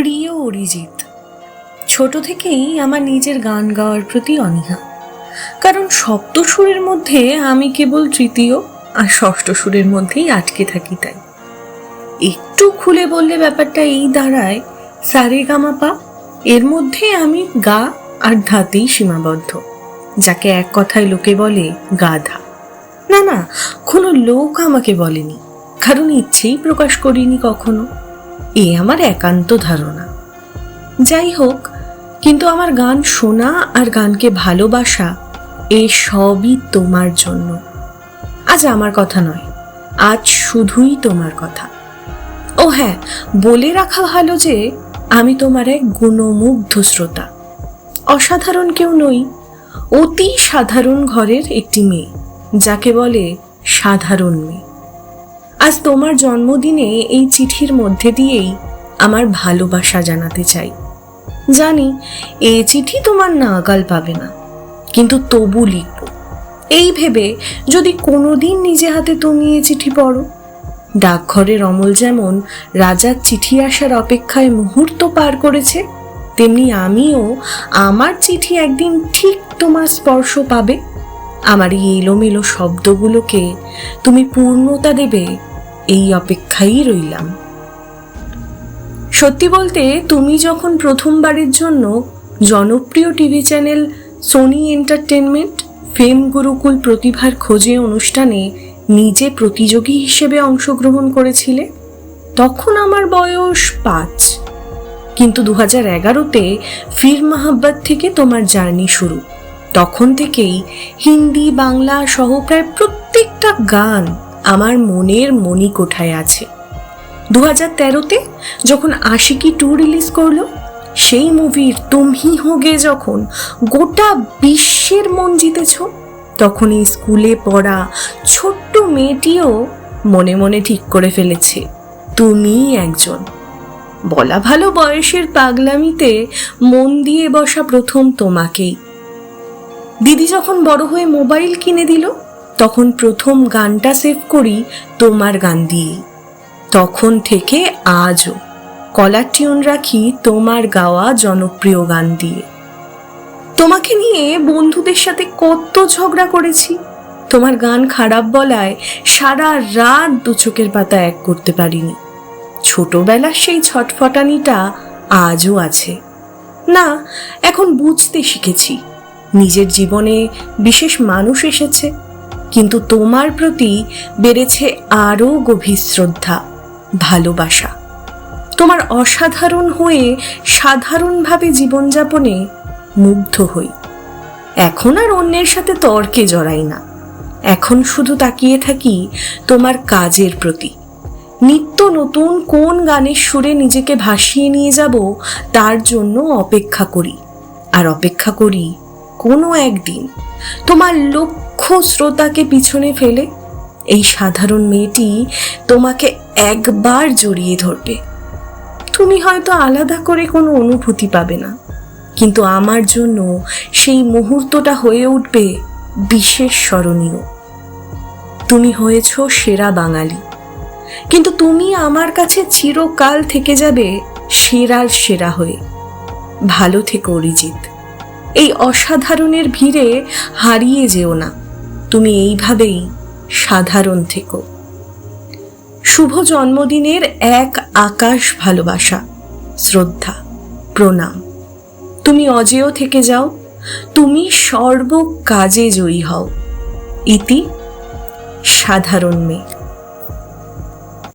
প্রিয় অরিজিৎ, ছোট থেকেই আমার নিজের গান গাওয়ার প্রতি অনীহা। কারণ সপ্ত সুরের মধ্যে আমি কেবল তৃতীয় আর ষষ্ঠ সুরের মধ্যেই আটকে থাকি তাই। একটু খুলে বললে ব্যাপারটা এই দাঁড়ায়, সারে গামাপা এর মধ্যে আমি গা আর ধাতেই সীমাবদ্ধ, যাকে এক কথায় লোকে বলে গাধা। না না, কোনো লোক আমাকে বলেনি, কারণ ইচ্ছেই প্রকাশ করিনি কখনো। এ আমার একান্ত ধারণা। যাই হোক, কিন্তু আমার গান শোনা আর গানকে ভালোবাসা, এ সবই তোমার জন্য। আজ আমার কথা নয়, আজ শুধুই তোমার কথা। ও হ্যাঁ বলে রাখা ভালো যে, আমি তোমার এক গুণমুগ্ধ শ্রোতা। অসাধারণ কেউ নই, অতি সাধারণ ঘরের একটি মেয়ে, যাকে বলে সাধারণ মেয়ে। আজ তোমার জন্মদিনে এই চিঠির মধ্যে দিয়েই আমার ভালোবাসা জানাতে চাই। জানি এ চিঠি তোমার নাগাল পাবে না, কিন্তু তবু লিখব। এই ভেবে যদি কোনোদিন নিজে হাতে তুমি এ চিঠি পড়ো ডাকঘরের অমল যেমন রাজার চিঠি আসার অপেক্ষায় মুহূর্ত পার করেছে, তেমনি আমিও আমার চিঠি একদিন ঠিক তোমার স্পর্শ পাবে। আমার এই এলোমেলো শব্দগুলোকে তুমি পূর্ণতা দেবে এই অপেক্ষাই রইলাম। সত্যি বলতে, তুমি যখন প্রথমবারের জন্য জনপ্রিয় TV channel Sony Entertainment Fame Gurukul প্রতিভার খোঁজে অনুষ্ঠানে নিজে প্রতিযোগী হিসেবে অংশগ্রহণ করেছিলে, তখন আমার বয়স পাঁচ। কিন্তু দু হাজার এগারোতে ফির মাহাব্বাত থেকে তোমার জার্নি শুরু। তখন থেকেই হিন্দি, বাংলা সহ প্রায় প্রত্যেকটা গান আমার মনের মণিকোঠায় আছে। দু হাজার তেরোতে যখন আশিকি টু রিলিজ করল, সেই মুভির তুমহি হোগে যখন গোটা বিশ্বের মন জিতেছ, তখন এই স্কুলে পড়া ছোট্ট মেয়েটিও মনে মনে ঠিক করে ফেলেছে তুমিই একজন। বলা ভালো বয়সের পাগলামিতে মন দিয়ে বসা প্রথম তোমাকেই। দিদি যখন বড় হয়ে মোবাইল কিনে দিল তখন প্রথম গানটা সেভ করি তোমার গান দিয়েই। তখন থেকে আজও কলার টিউন রাখি তোমার গাওয়া জনপ্রিয় গান দিয়ে। তোমাকে নিয়ে বন্ধুদের সাথে কত ঝগড়া করেছি। তোমার গান খারাপ বলায় সারা রাত দু চোখের পাতা এক করতে পারিনি। ছোটবেলার সেই ছটফটানিটা আজও আছে। না, এখন বুঝতে শিখেছি। নিজের জীবনে বিশেষ মানুষ এসেছে। কিন্তু তোমার প্রতি বেড়েছে আরও গভীর শ্রদ্ধা, ভালোবাসা। তোমার অসাধারণ হয়ে সাধারণভাবে জীবনযাপনে মুগ্ধ হই। এখন আর অন্যের সাথে তর্কে জড়াই না। এখন শুধু তাকিয়ে থাকি তোমার কাজের প্রতি। নিত্য নতুন কোন গানের সুরে নিজেকে ভাসিয়ে নিয়ে যাব তার জন্য অপেক্ষা করি। আর অপেক্ষা করি কোনো একদিন। তোমার লক্ষ শ্রোতাকে পিছনে ফেলে এই সাধারণ মেয়েটি তোমাকে একবার জড়িয়ে ধরবে। তুমি হয়তো আলাদা করে কোনো অনুভূতি পাবে না, কিন্তু আমার জন্য সেই মুহূর্তটা হয়ে উঠবে বিশেষ স্মরণীয়। তুমি হয়েছ সেরা বাঙালি, কিন্তু তুমি আমার কাছে চিরকাল থেকে যাবে সেরার সেরা হয়ে। ভালো থেকো, অরিজিৎ। এই অসাধারণের ভিড়ে হারিয়ে যেও না। তুমি এইভাবেই সাধারণ থেকো। শুভ জন্মদিনের এক আকাশ ভালোবাসা, শ্রদ্ধা, প্রণাম। তুমি অজেয় থেকে যাও, তুমি সর্ব কাজে জয়ী হও। ইতি সাধারণ মেয়ে